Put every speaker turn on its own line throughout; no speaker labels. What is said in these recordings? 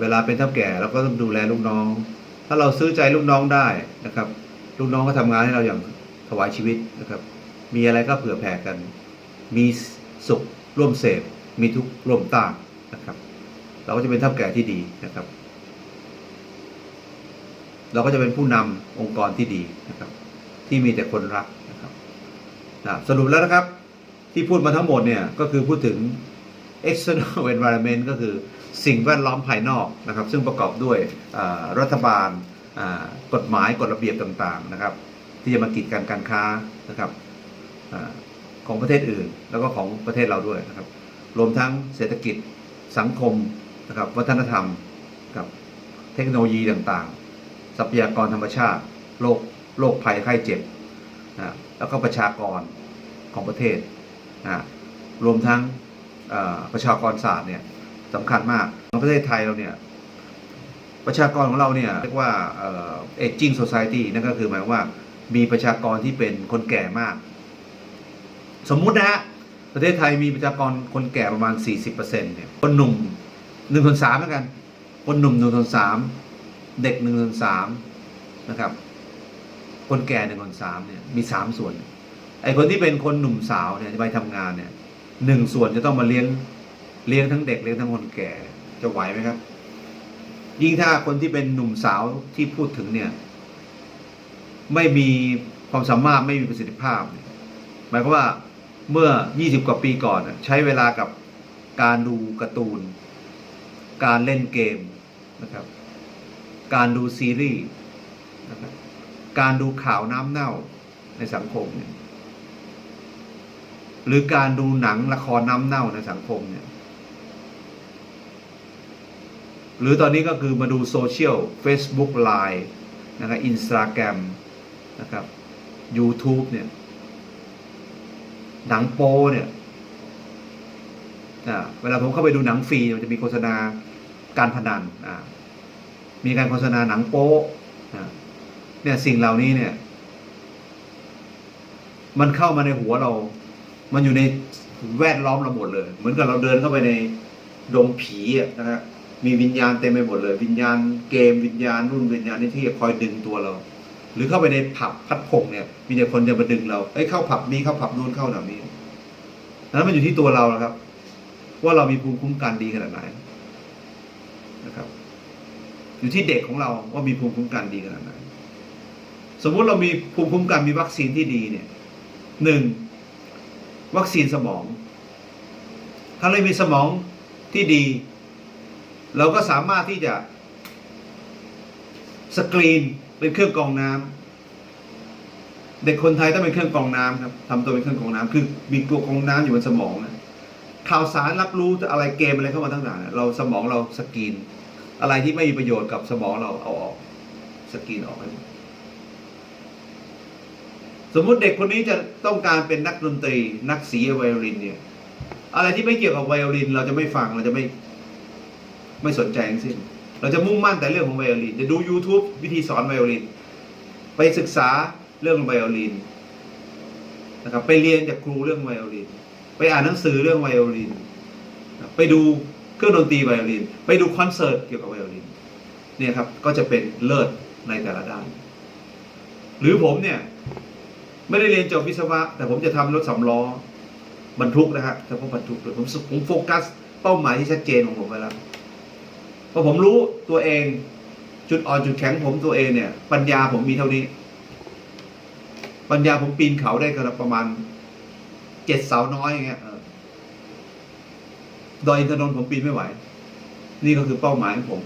เวลาเป็นเท่าแก่เราก็ต้องดูแลลูกน้อง ถ้าเราซื้อใจลูกน้องได้นะครับ ลูกน้องก็ทำงานให้เราอย่างถวายชีวิตนะครับ มีอะไรก็เผื่อแผ่กัน มีสุขร่วมเสพ มีทุกข์ร่วมต้านนะครับ เราก็จะเป็นเท่าแก่ที่ดีนะครับ เราก็จะเป็นผู้นำองค์กรที่ดีนะครับ ที่มีแต่คนรักนะครับนะสรุปแล้วนะครับ ที่พูดมาทั้งหมดเนี่ยก็คือพูดถึง external environment ก็คือ สิ่งแวดล้อมภายนอกนะครับ ซึ่งประกอบด้วยรัฐบาลกฎหมายกฎระเบียบต่างๆนะครับ ที่จะมากีดกันการค้านะครับอของประเทศอื่น แล้วก็ของประเทศเราด้วยนะครับ รวมทั้งเศรษฐกิจสังคมนะครับวัฒนธรรมกับเทคโนโลยีต่างๆ ทรัพยากรธรรมชาติโรคโรคภัยไข้เจ็บนะแล้วก็ประชากรของประเทศนะรวมทั้งประชากรศาสตร์เนี่ย สำคัญมากของประเทศไทยเราเนี่ย ประชากรของเราเนี่ยเรียกว่าเอ่อ aging society นั่นก็คือหมายว่ามีประชากรที่เป็นคนแก่มาก สมมุตินะฮะประเทศไทยมีประชากรคนแก่ประมาณ 40%เนี่ยคนหนุ่มหนึ่งคนสามแล้วกัน คนหนุ่มหนึ่งคนสามเด็กหนึ่งคนสามนะครับ คนแก่หนึ่งคนสามเนี่ยมีสามส่วนไอ้คนที่เป็นคนหนุ่มสาวเนี่ยจะไปทำงานเนี่ยหนึ่งส่วนจะต้องมาเลี้ยง เลี้ยงทั้งเด็กเลี้ยงทั้งคนแก่จะไหวไหมครับ ยิ่งถ้าคนที่เป็นหนุ่มสาวที่พูดถึงเนี่ย ไม่มีความสามารถไม่มีประสิทธิภาพ หมายความว่าเมื่อ 20 กว่าปีก่อนใช้เวลากับการดูการ์ตูน การเล่นเกมนะครับ การดูซีรีส์นะครับการดูข่าวน้ำเน่าในสังคมเนี่ยหรือการดูหนังละครน้ำเน่าในสังคมเนี่ย หรือตอนนี้ก็คือมาดูโซเชียล Facebook Line นะครับ Instagram นะครับ YouTube เนี่ยหนังโป้เนี่ยอ่าเวลาผมเข้าไปดูหนังฟรีมันจะมีโฆษณาการพนันอ่ามีการโฆษณาหนังโป้เนี่ยสิ่งเหล่านี้เนี่ย มันเข้ามาในหัวเรา มันอยู่ในแวดล้อมเราหมดเลย เหมือนกับเราเดินเข้าไปในดงผีอะนะฮะ มีวิญญาณเต็มไปหมดเลย วิญญาณเกมวิญญาณรุ่นวิญญาณนี่ที่คอยดึงตัวเรา หรือเข้าไปในผับพัดพงเนี่ย มีแต่คนจะมาดึงเราเอ้ยเข้าผับนี้เข้าผับนู้นเข้าหนังนี้นั้นมันอยู่ที่ตัวเราครับ ว่าเรามีภูมิคุ้มกันดีขนาดไหนนะครับ อยู่ที่เด็กของเราว่ามีภูมิคุ้มกันดีขนาดไหนสมมุติเรามีภูมิคุ้มกันมีวัคซีนที่ดีเนี่ยหนึ่งวัคซีนสมอง ถ้าเรามีสมองที่ดี เราก็สามารถที่จะสกรีนเป็นเครื่องกรองน้ำเด็กคนไทยต้องเป็นเครื่องกรองน้ำครับทำตัวเป็นเครื่องกรองน้ำคือมีตัวกรองน้ำอยู่บนสมองนะข่าวสารรับรู้อะไรเกมอะไรเข้ามาต่างๆเราสมองเราสกรีน อะไรที่ไม่มีประโยชน์กับสมองเราเอาออกสกรีนออกไปสมมุติเด็กคนนี้จะต้องการเป็นนักดนตรี นักสีไวโอลินเนี่ย อะไรที่ไม่เกี่ยวกับไวโอลิน เราจะไม่ฟังเราจะไม่ ไม่สนใจทั้งสิ้น เราจะมุ่งมั่นแต่เรื่องของไวโอลิน จะดู YouTube วิธีสอนไวโอลิน ไปศึกษาเรื่องไวโอลินนะครับไปเรียนจากครูเรื่องไวโอลิน ไปอ่านหนังสือเรื่องไวโอลิน ไปดูเครื่องดนตรีไวโอลิน ไปดูคอนเสิร์ตเกี่ยวกับไวโอลินเนี่ยครับก็จะเป็นเลิศในแต่ละด้าน หรือผมเนี่ยไม่ได้เรียนจบวิศวะ แต่ผมจะทำรถสำล้อบรรทุกนะฮะเฉพาะบรรทุกเลยผมผมโฟกัสเป้าหมายที่ชัดเจนของผมไว้แล้ว พราะผมรู้ตัวเอง จุดอ่อนจุดแข็งผมตัวเองเนี่ย ปัญญาผมมีเท่านี้ ปัญญาผมปีนเขาได้กันประมาณเจ็ดเสาน้อยอย่างเงี้ยดอยอินทนนท์ผมปีนไม่ไหว นี่ก็คือเป้าหมายของผม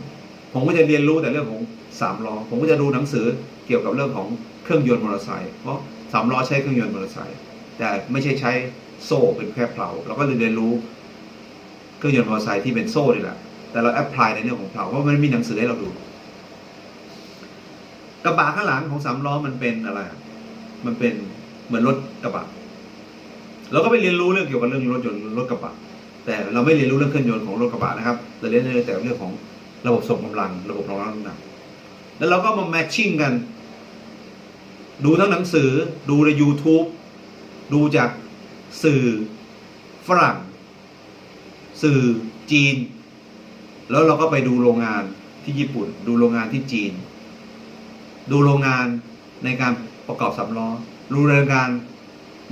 ผมก็จะเรียนรู้แต่เรื่องของสามล้อผมก็จะดูหนังสือเกี่ยวกับเรื่องของเครื่องยนต์มอเตอร์ไซค์เพราะสามล้อใช้เครื่องยนต์มอเตอร์ไซค์แต่ไม่ใช่ใช้โซ่เป็นแค่เพลาเราก็เลยเรียนรู้เครื่องยนต์มอเตอร์ไซค์ที่เป็นโซ่นี่แหละ แต่เราแอพพลายในเรื่องของเพลาเพราะมันมีหนังสือให้เราดู กระบะข้างหลังของสามล้อมันเป็นอะไร มันเป็นเหมือนรถกระบะเราก็ไปเรียนรู้เรื่องเกี่ยวกับเรื่องรถยนต์รถกระบะแต่เราไม่เรียนรู้เรื่องเครื่องยนต์ของรถกระบะนะครับเราเรียนแต่เรื่องของระบบส่งกำลัง ระบบรองรับน้ำหนักแล้วเราก็มาแมทชิ่งกัน ดูทั้งหนังสือ ดูใน YouTube ดูจากสื่อฝรั่ง สื่อจีน แล้วเราก็ไปดูโรงงานที่ญี่ปุ่น ดูโรงงานที่จีน ดูโรงงานในการประกอบสำล้อดูโรงงาน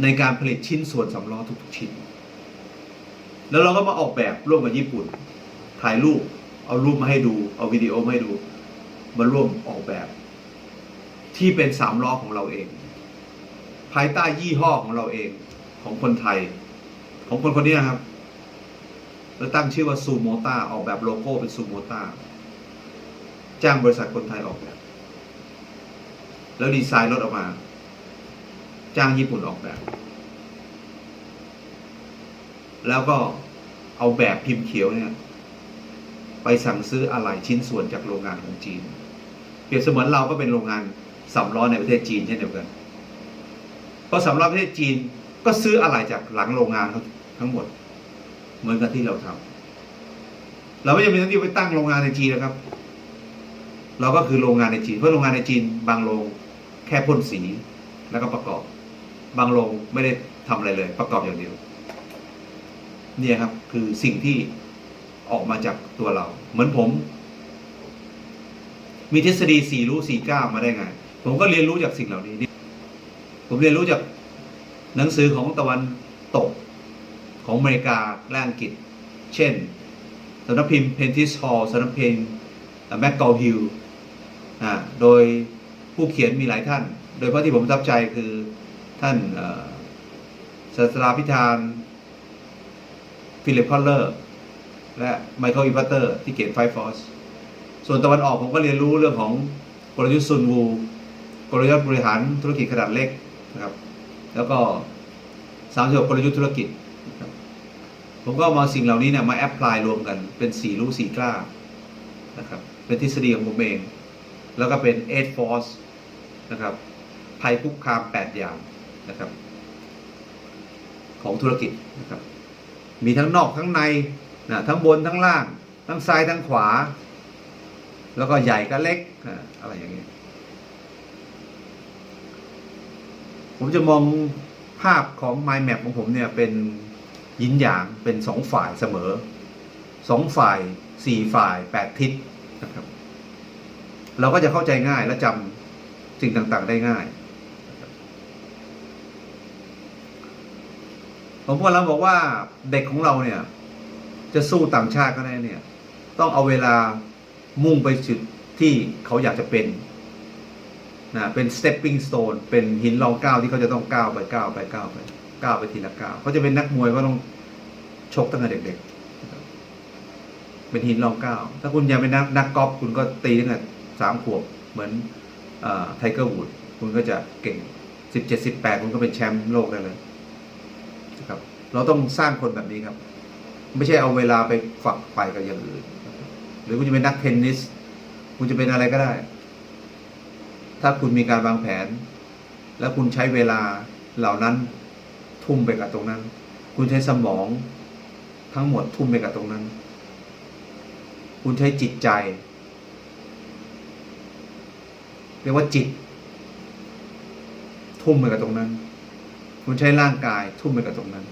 ในการผลิตชิ้นส่วนสำล้อทุกๆชิ้น แล้วเราก็มาออกแบบร่วมกับญี่ปุ่น ถ่ายรูป เอารูปมาให้ดู เอาวิดีโอมาให้ดู มาร่วมออกแบบ ที่เป็นสามล้อของเราเอง ภายใต้ยี่ห้อของเราเอง ของคนไทย ของคนคนนี้นะครับ แล้วตั้งชื่อว่าซูโมต้าออกแบบโลโก้เป็นซูโมต้าจ้างบริษัทคนไทยออกแบบ แล้วดีไซน์รถออกมา จ้างญี่ปุ่นออกแบบ แล้วก็เอาแบบพิมพ์เขียวเนี่ย ไปสั่งซื้ออะไหล่ชิ้นส่วนจากโรงงานของจีน เปรียบเสมือนเราก็เป็นโรงงานสำล้อในประเทศจีนเช่นเดียวกัน เพราะสำล้อประเทศจีนก็ซื้ออะไหล่จากหลังโรงงานเขาทั้งหมด เหมือนกับที่เราทำเราไม่จำเป็นต้องไปตั้งโรงงานในจีนนะครับ เราก็คือโรงงานในจีนเพราะโรงงานในจีน บางโรงแค่พ่นสีแล้วก็ประกอบ บางโรงไม่ได้ทำอะไรเลย ประกอบอย่างเดียว เนี่ยครับ คือสิ่งที่ออกมาจากตัวเรา เหมือนผม มีทฤษฎีสี่รู้สี่ก้ามาได้ไง ผมก็เรียนรู้จากสิ่งเหล่านี้ ผมเรียนรู้จากหนังสือของตะวันตก ของอเมริกาและอังกฤษ เช่นสำนักพิมพ์เพนทิสฮอลสำนักพิมพ์แมกกอลฮิลโดยผู้เขียนมีหลายท่าน โดยเฉพาะที่ผมประทับใจคือท่านศาสตราพิธานฟิลิปพอลเลอร์ และไมเคิลอีพัตเตอร์ที่เขียนไฟฟอสส่วนตะวันออกผมก็เรียนรู้เรื่องของกลยุทธ์ซุนวูกลยุทธ์บริหารธุรกิจขนาดเล็กนะครับ แล้วก็สามสิบกลยุทธ์ธุรกิจ ผมก็มาสิ่งเหล่านี้เนี่ยมาแอพพลายรวมกัน เป็นสี่รู้สี่กล้านะครับเป็นทฤษฎีของผมเอง แล้วก็เป็นเอ็ดฟอร์สนะครับภัยคุกคามแปดอย่างนะครับ ของธุรกิจนะครับ มีทั้งนอกทั้งในนะทั้งบนทั้งล่าง ทั้งซ้ายทั้งขวา แล้วก็ใหญ่กับเล็กอะไรอย่างเงี้ยผมจะมองภาพของ Mind Map ของผมเนี่ยเป็น ยินหยางเป็นสองฝ่ายเสมอสองฝ่ายสี่ฝ่ายแปดทิศนะครับ เราก็จะเข้าใจง่ายและจำสิ่งต่างๆได้ง่ายผมกำลังบอกว่าเด็กของเราเนี่ย จะสู้ต่างชาติก็ได้เนี่ย ต้องเอาเวลามุ่งไปจุดที่เขาอยากจะเป็นนะเป็น stepping stone เป็นหินรองก้าวที่เขาจะต้องก้าวไปก้าวไปก้าวไป ก้าวไปทีละก้าวเขาจะเป็นนักมวยก็ต้องชกตั้งแต่เด็กๆ เป็นหินรองก้าวถ้าคุณยังเป็นนักนักกอล์ฟคุณก็ตีตั้งแต่สามขวบเหมือนไทเกอร์วูดคุณก็จะเก่งสิบเจ็ดสิบแปดคุณก็เป็นแชมป์โลกได้เลยนะครับ เราต้องสร้างคนแบบนี้ครับ ไม่ใช่เอาเวลาไปฝักใฝ่กับอย่างอื่น หรือคุณจะเป็นนักเทนนิส คุณจะเป็นอะไรก็ได้ ถ้าคุณมีการวางแผน แล้วคุณใช้เวลาเหล่านั้น ทุ่มไปกับตรงนั้น คุณใช้สมองทั้งหมดทุ่มไปกับตรงนั้น คุณใช้จิตใจ เรียกว่าจิต ทุ่มไปกับตรงนั้น คุณใช้ร่างกายทุ่มไปกับตรงนั้น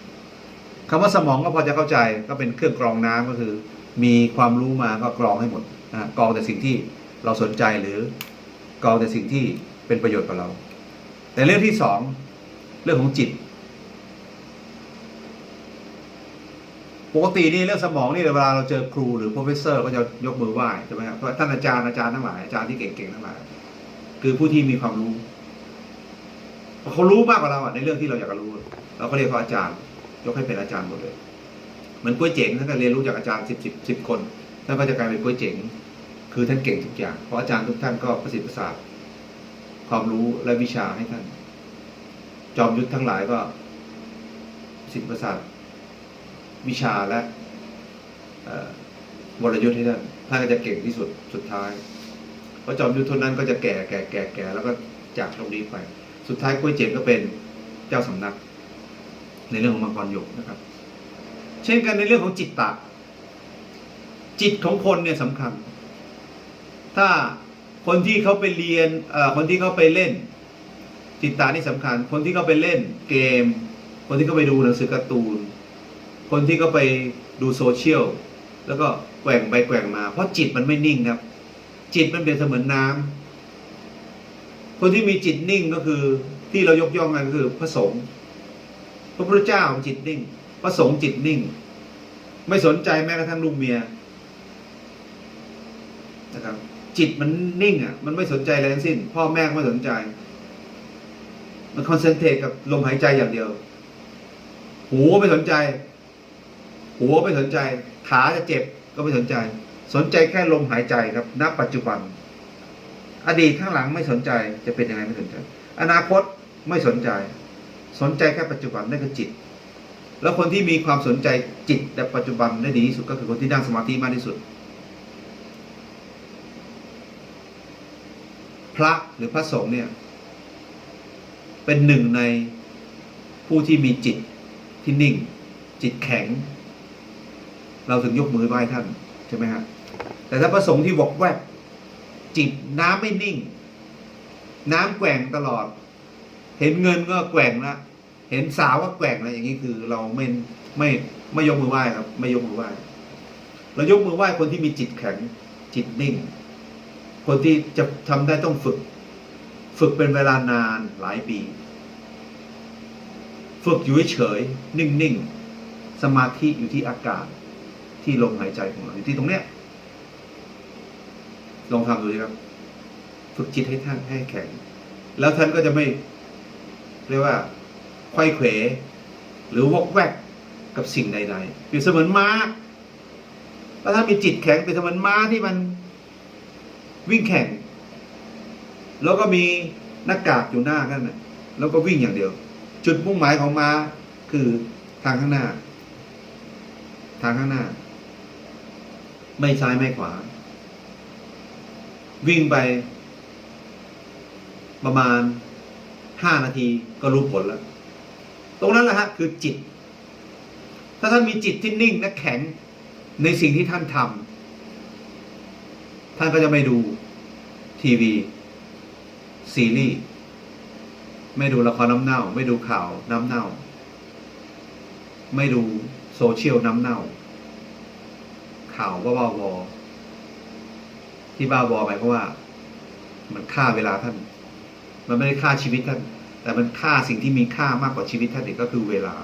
คำว่าสมองก็พอจะเข้าใจก็เป็นเครื่องกรองน้ำก็คือ มีความรู้มาก็กรองให้หมดนะกรองแต่สิ่งที่เราสนใจหรือกรองแต่สิ่งที่เป็นประโยชน์กับเรา แต่เรื่องที่สองเรื่องของจิต ปกตินี่เรื่องสมองนี่เวลาเราเจอครูหรือ professor ก็จะยกมือไหว้ใช่ไหมครับเพราะท่านอาจารย์อาจารย์ทั้งหลายอาจารย์ที่เก่งๆทั้งหลายคือผู้ที่มีความรู้เขารู้มากกว่าเราในเรื่องที่เราอยากจะรู้ เราก็เรียกเขาอาจารย์ ยกให้เป็นอาจารย์หมดเลยเหมือนกล้วยเจ๋งท่านก็เรียนรู้จากอาจารย์สิบสิบสิบคนท่านก็จะกลายเป็นกล้วยเจ๋ง คือท่านเก่งทุกอย่างเพราะอาจารย์ทุกท่านก็ประสิทธิ์ประสาทความรู้และวิชาให้ท่าน จอมยุทธทั้งหลายก็ประสิทธิ์ประสาท วิชาและวรยุทธ์ให้ท่านท่านก็จะเก่งที่สุดสุดท้ายเพราะจอมยุทธคนนั้นก็จะแก่แก่แก่แก่แล้วก็จากโลกนี้ไป สุดท้ายกล้ยเจ๋งก็เป็นเจ้าสำนัก ในเรื่องของมังกรหยกนะครับ เช่นกันในเรื่องของจิตตะ จิตของคนเนี่ยสำคัญ ถ้าคนที่เขาไปเรียนคนที่เขาไปเล่น จิตตานี่สำคัญ คนที่เขาไปเล่นเกม คนที่เขาไปดูหนังสือการ์ตูน คนที่เขาไปดูโซเชียลแล้วก็แกว่งไปแกว่งมา เพราะจิตมันไม่นิ่งครับ จิตมันเป็นเสมือนน้ำคนที่มีจิตนิ่งก็คือที่เรายกย่องกันก็คือพระสงฆ์พระพุทธเจ้าจิตนิ่ง พระสงฆ์จิตนิ่ง ไม่สนใจแม้กระทั่งลูกเมียนะครับจิตมันนิ่งอะ มันไม่สนใจอะไรทั้งสิ้น พ่อแม่ก็ไม่สนใจ มันคอนเซนเทรตกับลมหายใจอย่างเดียว หูไม่สนใจ หัวไม่สนใจ ขาจะเจ็บก็ไม่สนใจ สนใจแค่ลมหายใจครับณปัจจุบัน อดีตข้างหลังไม่สนใจจะเป็นยังไงไม่สนใจ อนาคตไม่สนใจ สนใจแค่ปัจจุบันนั่นคือจิต แล้วคนที่มีความสนใจจิตในปัจจุบันได้ดีที่สุดก็คือคนที่นั่งสมาธิมากที่สุด พระหรือพระสงฆ์เนี่ยเป็นหนึ่งในผู้ที่มีจิตที่นิ่ง จิตแข็ง เราถึงยกมือไหว้ท่านใช่ไหมฮะแต่ถ้าพระสงฆ์ที่วกแวกจิตน้ำไม่นิ่ง น้ำแกว่งตลอด เห็นเงินก็แกว่งละเห็นสาวก็แกว่งละอย่างนี้คือ เราไม่ไม่ไม่ยกมือไหว้ครับ ไม่ยกมือไหว้เรายกมือไหว้คนที่มีจิตแข็งจิตนิ่ง คนที่จะทำได้ต้องฝึก ฝึกเป็นเวลานานหลายปี ฝึกอยู่เฉยนิ่งๆสมาธิอยู่ที่อากาศ ที่ลมหายใจของเราอยู่ที่ตรงเนี้ยลองทำดูสิครับ ฝึกจิตให้ท่านให้แข็ง แล้วท่านก็จะไม่เรียกว่าไขว้เขวหรือวอกแวกกับสิ่งใดๆเปรียบเสมือนม้าแล้วถ้ามีจิตแข็งเป็นเสมือนม้าที่มันวิ่งแข่ง แล้วก็มีหน้ากากอยู่หน้ากันนะแล้วก็วิ่งอย่างเดียว จุดมุ่งหมายของม้าคือทางข้างหน้า ทางข้างหน้า ไม่ซ้ายไม่ขวา วิ่งไป ประมาณห้านาทีก็รู้ผลแล้ว ตรงนั้นแหละฮะคือจิต ถ้าท่านมีจิตที่นิ่งและแข็งในสิ่งที่ท่านทำท่านก็จะไม่ดูทีวี ซีรีส์ไม่ดูละครน้ำเน่า ไม่ดูข่าวน้ำเน่า ไม่ดูโซเชียลน้ำเน่า ข่าวว่าบ้าบอที่บ้าบอหมายความว่า มันฆ่าเวลาท่าน มันไม่ได้ฆ่าชีวิตท่าน แต่มันฆ่าสิ่งที่มีค่ามากกว่าชีวิตท่านอีกก็คือเวลา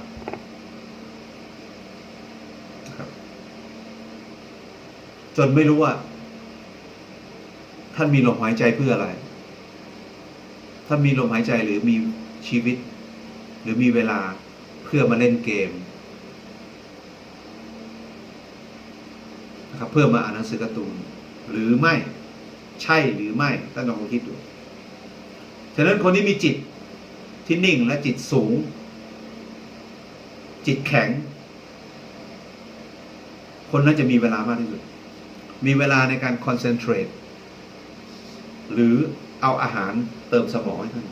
จนไม่รู้ว่า ท่านมีลมหายใจเพื่ออะไร ท่านมีลมหายใจหรือมีชีวิต หรือมีเวลาเพื่อมาเล่นเกม นะครับเพื่อมาอ่านหนังสือการ์ตูนหรือไม่ใช่หรือไม่ท่านลองคิดดูฉะนั้นคนที่มีจิตที่นิ่งและจิตสูง จิตแข็ง คนนั้นจะมีเวลามากที่สุด มีเวลาในการคอนเซนเทรตหรือเอาอาหารเติมสมองให้ท่าน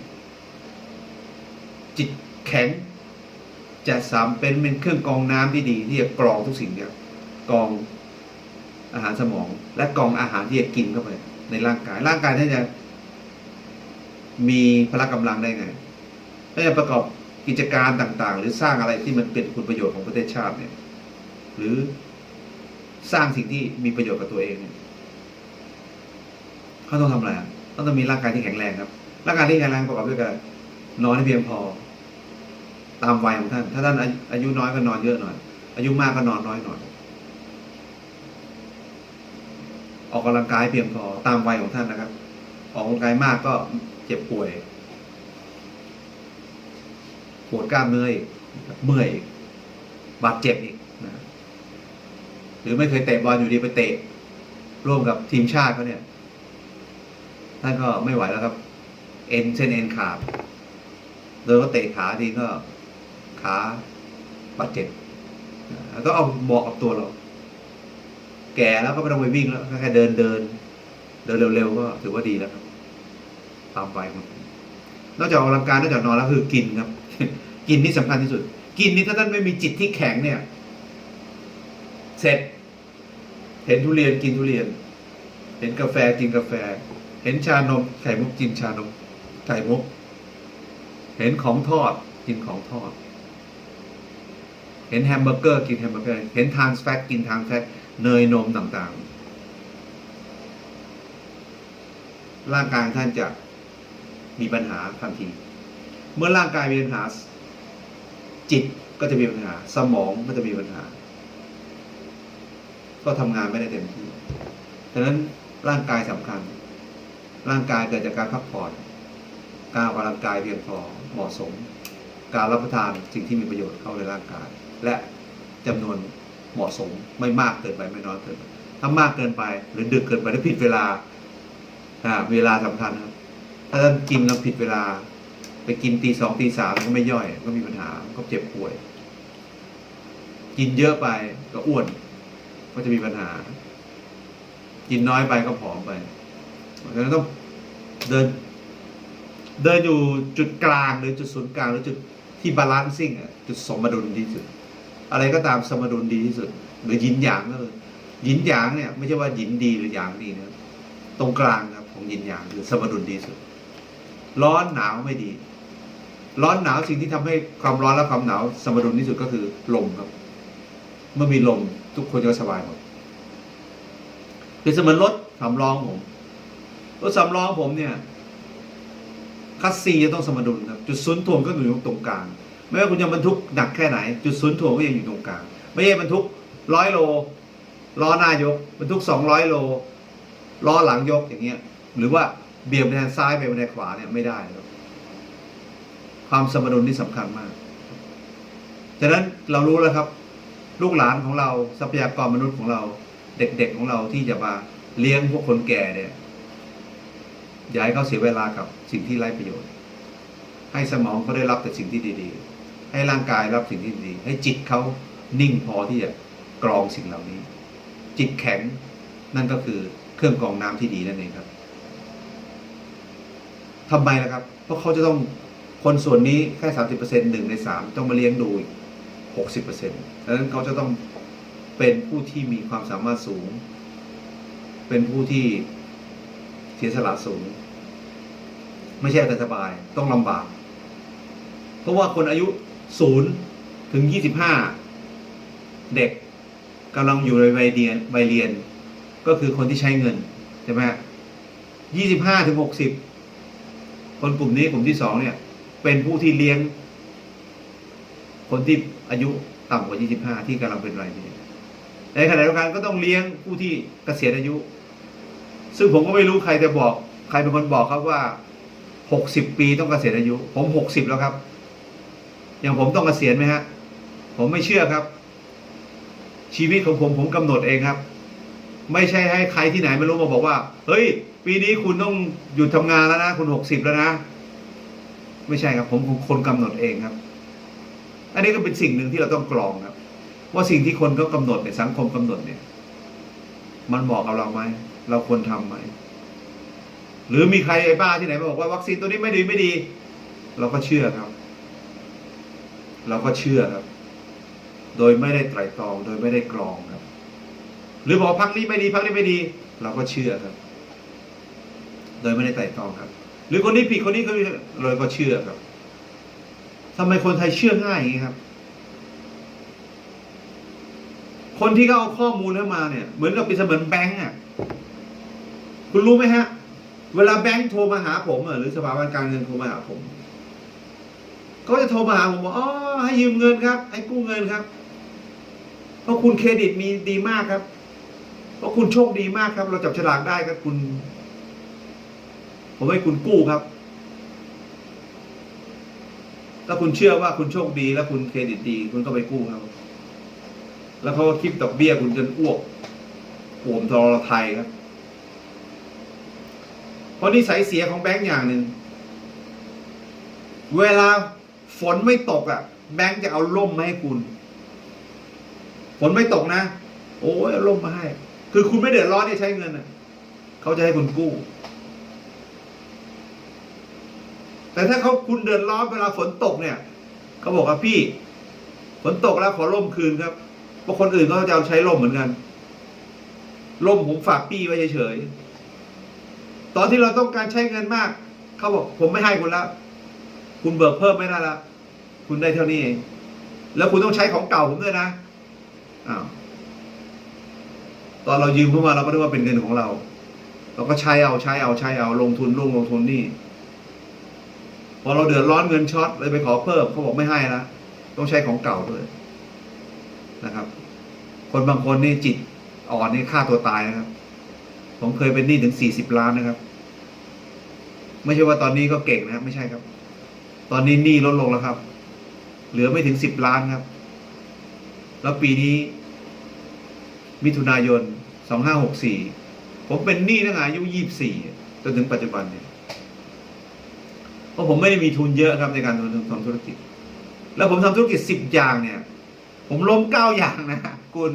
จิตแข็งจะสามเป็นเป็นเครื่องกองน้ำที่ดีที่จะกรองทุกสิ่งเนี่ยกรอง อาหารสมอง และกองอาหารที่จะกินเข้าไปในร่างกาย ร่างกายท่านจะมีพละกำลังได้ไงถ้าจะประกอบกิจการต่าง ๆ หรือสร้างอะไรที่มันเป็นคุณประโยชน์ของประเทศชาติเนี่ย หรือสร้างสิ่งที่มีประโยชน์กับตัวเองเนี่ยเขาต้องทำอะไรเขาต้องมีร่างกายที่แข็งแรงครับร่างกายที่แข็งแรงประกอบด้วยกันนอนให้เพียงพอ ตามวัยของท่าน ถ้าท่านอายุน้อยก็นอนเยอะหน่อย อายุมากก็นอนน้อยหน่อย ออกกำลังกายเพียงพอตามวัยของท่านนะครับ ออกกำลังกายมากก็เจ็บป่วยปวดกล้ามเนื้ออีกเมื่อยอีกบาดเจ็บอีกนะหรือไม่เคยเตะบอลอยู่ดีไปเตะ ร่วมกับทีมชาติเขาเนี่ยท่านก็ไม่ไหวแล้วครับ เอ็นเส้นเอ็นขาดโดยก็เตะขาทีก็ขาบาดเจ็บแล้วก็เอาเหมาะกับตัวเรา แก่แล้วก็ไม่ต้องไปวิ่งแล้วแค่เดินเดิน เดินเร็วๆก็ถือว่าดีแล้วครับตามไปครับนอกจากออกกำลังกายนอกจากนอนแล้วคือกินครับ กินนี่สำคัญที่สุด กินนี่ถ้าท่านไม่มีจิตที่แข็งเนี่ย เสร็จ เห็นทุเรียนกินทุเรียน เห็นกาแฟกินกาแฟ เห็นชานมไข่มุกกินชานมไข่มุก เห็นของทอดกินของทอด เห็นแฮมเบอร์เกอร์กินแฮมเบอร์เกอร์ เห็นทานแฟตกินทานแฟต เนยนมต่างๆ ร่างกายท่านจะมีปัญหาทันที เมื่อร่างกายมีปัญหา จิตก็จะมีปัญหา สมองก็จะมีปัญหา ก็ทำงานไม่ได้เต็มที่ฉะนั้นร่างกายสำคัญ ร่างกายเกิดจากการพักผ่อน การออกกำลังกายเพียงพอเหมาะสม การรับประทานสิ่งที่มีประโยชน์เข้าในร่างกาย และจำนวน เหมาะสมไม่มากเกินไปไม่น้อยเกินไปถ้ามากเกินไป หรือดึกเกินไปหรือผิดเวลาอ่าเวลาสำคัญครับ ถ้าท่านกินแล้วผิดเวลา ไปกินตีสองตีสามก็ไม่ย่อย ก็มีปัญหาก็เจ็บป่วย กินเยอะไปก็อ้วน ก็จะมีปัญหา กินน้อยไปก็ผอมไปเพราะฉะนั้นต้องเดิน เดินอยู่จุดกลางหรือจุดศูนย์กลางหรือจุดที่บาลานซิ่งอะจุดสมดุลที่สุด อะไรก็ตามสมดุลดีที่สุด หรือหยินหยางก็เลยหยินหยางเนี่ยไม่ใช่ว่าหยินดีหรือหยางดีนะตรงกลางครับของหยินหยางคือสมดุลดีสุด ร้อนหนาวไม่ดี ร้อนหนาวสิ่งที่ทำให้ความร้อนและความหนาวสมดุลที่สุดก็คือลมครับ เมื่อมีลมทุกคนจะสบายหมดเป็นเสมือนรถสำรองผมรถสำรองผมเนี่ยคัสซีจะต้องสมดุลครับ จุดศูนย์ถ่วงก็อยู่ตรงกลาง ไม่ว่าคุณจะบรรทุกหนักแค่ไหน จุดศูนย์ถ่วงก็ยังอยู่ตรงกลางไม่ใช่บรรทุกร้อยโลล้อหน้ายกบรรทุกสองร้อยโลล้อหลังยกอย่างเงี้ย หรือว่าเบี่ยงไปทางซ้ายไปทางขวาเนี่ยไม่ได้ครับความสมดุลที่สำคัญมากฉะนั้นเรารู้แล้วครับ ลูกหลานของเราทรัพยากรมนุษย์ของเรา เด็กๆของเราที่จะมาเลี้ยงพวกคนแก่เนี่ยอย่าให้เขาเสียเวลากับสิ่งที่ไร้ประโยชน์ ให้สมองเขาได้รับแต่สิ่งที่ดี ๆ ให้ร่างกายรับสิ่งที่ดี ให้จิตเขานิ่งพอที่จะกรองสิ่งเหล่านี้ จิตแข็งนั่นก็คือเครื่องกรองน้ำที่ดีนั่นเองครับทำไมล่ะครับ เพราะเขาจะต้องคนส่วนนี้แค่สามสิบเปอร์เซ็นต์หนึ่งในสามต้องมาเลี้ยงดูหกสิบเปอร์เซ็นต์ดังนั้นเขาจะต้องเป็นผู้ที่มีความสามารถสูง เป็นผู้ที่เสียสละสูง ไม่ใช่แต่สบายต้องลำบาก เพราะว่าคนอายุ ศูนย์ถึงยี่สิบห้าเด็กกำลังอยู่ในวัยเรียนวัยเรียน ก็คือคนที่ใช้เงินใช่ไหมยี่สิบห้าถึงหกสิบคนกลุ่มนี้กลุ่มที่สองเนี่ย เป็นผู้ที่เลี้ยง คนที่อายุต่ำกว่ายี่สิบห้าที่กำลังเป็นวัยเรียนในขณะเดียวกันก็ต้องเลี้ยงผู้ที่เกษียณอายุ ซึ่งผมก็ไม่รู้ใครจะบอก ใครเป็นคนบอกครับว่าหกสิบปีต้องเกษียณอายุ ผมหกสิบแล้วครับ อย่างผมต้องเกษียณไหมฮะ ผมไม่เชื่อครับ ชีวิตของผมผมกำหนดเองครับ ไม่ใช่ให้ใครที่ไหนไม่รู้มาบอกว่า เฮ้ย ปีนี้คุณต้องหยุดทำงานแล้วนะ คุณหกสิบแล้วนะ ไม่ใช่ครับ ผมคนกำหนดเองครับ อันนี้ก็เป็นสิ่งหนึ่งที่เราต้องกรองครับ ว่าสิ่งที่คนเขากำหนดเนี่ยสังคมกำหนดเนี่ย มันเหมาะกับเราไหมเราควรทำไหมหรือมีใครไอ้บ้าที่ไหนมาบอกว่าวัคซีนตัวนี้ไม่ดีไม่ดี เราก็เชื่อครับ เราก็เชื่อครับ โดยไม่ได้ไตร่ตรอง โดยไม่ได้กรองครับ หรือบอกพักนี้ไม่ดีพักนี้ไม่ดี เราก็เชื่อครับ โดยไม่ได้ไตร่ตรองครับ หรือคนนี้ผิดคนนี้ก็เลยก็เชื่อครับทำไมคนไทยเชื่อง่ายอย่างนี้ครับ คนที่เขาเอาข้อมูลเข้ามาเนี่ย เหมือนกับเป็นเสมือนแบงก์อะ คุณรู้ไหมฮะ เวลาแบงก์โทรมาหาผมหรือสถาบันการเงินโทรมาหาผม ก็จะโทรมาหาผมบอกอ๋อให้ยืมเงินครับ ให้กู้เงินครับ เพราะคุณเครดิตมีดีมากครับ เพราะคุณโชคดีมากครับ เราจับฉลากได้ครับคุณ ผมให้คุณกู้ครับ ถ้าคุณเชื่อว่าคุณโชคดี แล้วคุณเครดิตดี คุณก็ไปกู้ครับ แล้วเขาก็คิดดอกเบี้ยคุณจนอ้วกโหมทรไทยครับเพราะนิสัยเสียของแบงก์อย่างหนึ่งเวลา ฝนไม่ตกอะ แบงก์จะเอาร่มมาให้คุณ ฝนไม่ตกนะ โอ้ยเอาร่มมาให้ คือคุณไม่เดือดร้อนที่ใช้เงินอะ เขาจะให้คุณกู้ แต่ถ้าเขาคุณเดือดร้อนเวลาฝนตกเนี่ย เขาบอกว่าพี่ ฝนตกแล้วขอร่มคืนครับ เพราะคนอื่นก็จะเอาใช้ร่มเหมือนกัน ร่มผมฝากพี่ไว้เฉยๆ ตอนที่เราต้องการใช้เงินมาก เขาบอกผมไม่ให้คุณแล้วคุณเบิกเพิ่มไม่ได้แล้ว คุณได้เท่านี้เอง แล้วคุณต้องใช้ของเก่าผมด้วยนะอ้าวอนเรายืมเข้ามาเราก็นึกว่าเป็นเงินของเรา เราก็ใช้เอาใช้เอาใช้เอาลงทุนลงลงทุนนี่ พอเราเดือดร้อนเงินช็อตเลยไปขอเพิ่มเขาบอกไม่ให้ละต้องใช้ของเก่าด้วยนะครับ คนบางคนนี่จิตอ่อนนี่ฆ่าตัวตายนะครับ ผมเคยเป็นหนี้ถึงสี่สิบล้านนะครับ ไม่ใช่ว่าตอนนี้ก็เก่งนะครับ ไม่ใช่ครับ ตอนนี้หนี้ลดลงแล้วครับ เหลือไม่ถึงสิบล้านครับ แล้วปีนี้ มิถุนายนสองห้าหกสี่ผมเป็นหนี้ตั้งแต่อายุยี่สี่จนถึงปัจจุบันเนี่ยเพราะผมไม่ได้มีทุนเยอะครับในการทำทำธุรกิจ แล้วผมทำธุรกิจสิบอย่างเนี่ย ผมล้มเก้าอย่างนะคุณ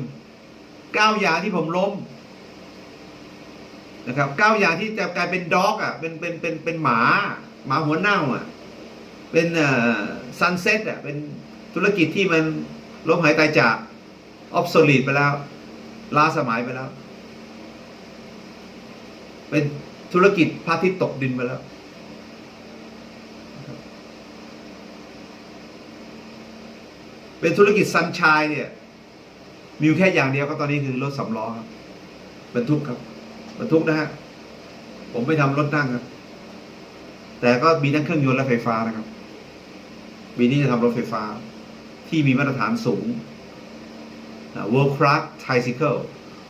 เก้าอย่างที่ผมล้มนะครับเก้าอย่างที่จะกลายเป็นด็อกอะเป็นเป็นเป็นเป็นหมา หมาหัวเน่าอะ เป็นซันเซ็ตอะเป็นธุรกิจที่มันล้มหายตายจากออฟโซลีดไปแล้ว ล้าสมัยไปแล้ว เป็นธุรกิจพระทิตย์ตกดินไปแล้ว เป็นธุรกิจซันชายเนี่ย มีแค่อย่างเดียวก็ตอนนี้คือรถสำล้อครับบรรทุกครับบรรทุกนะฮะผมไม่ทำรถนั่งครับ แต่ก็มีทั้งเครื่องยนต์และไฟฟ้านะครับ ปีนี่จะทำรถไฟฟ้า ที่มีมาตรฐานสูง World Class Tricycle